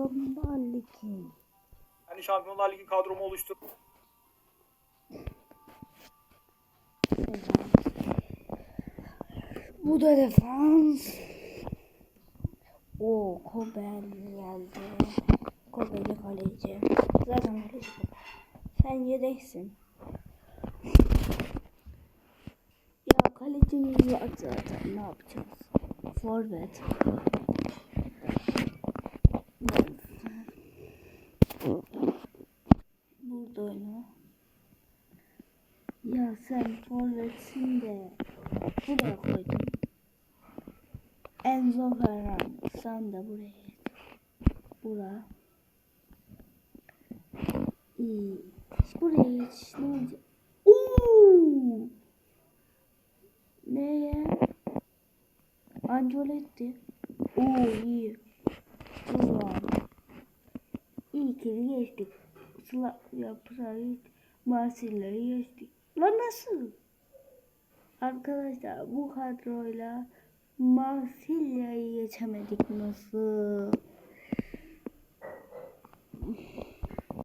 Şampiyonlar Ligi. Hani Şampiyonlar Ligi kadromu oluştur. Bu da defans. O Kobel geldi. Kobel'i kaleci. Zaten kaleci. Sen yedeksin. Ya kalecimiz var zaten ne yapacağız? Forvet. Burada oyna. Ya sen forvetsin de buraya koydum. Enzo Ferrand sen de buraya git. Bura. İyi. Buraya geç. Ne olacak? Oo! Neye? Ancelotti. Oo iyi. Ki geçtik. Sıla yaprağı Marsilya'yı geçtik. Lan nasıl? Arkadaşlar bu kadroyla Marsilya'yı geçemedik nasıl?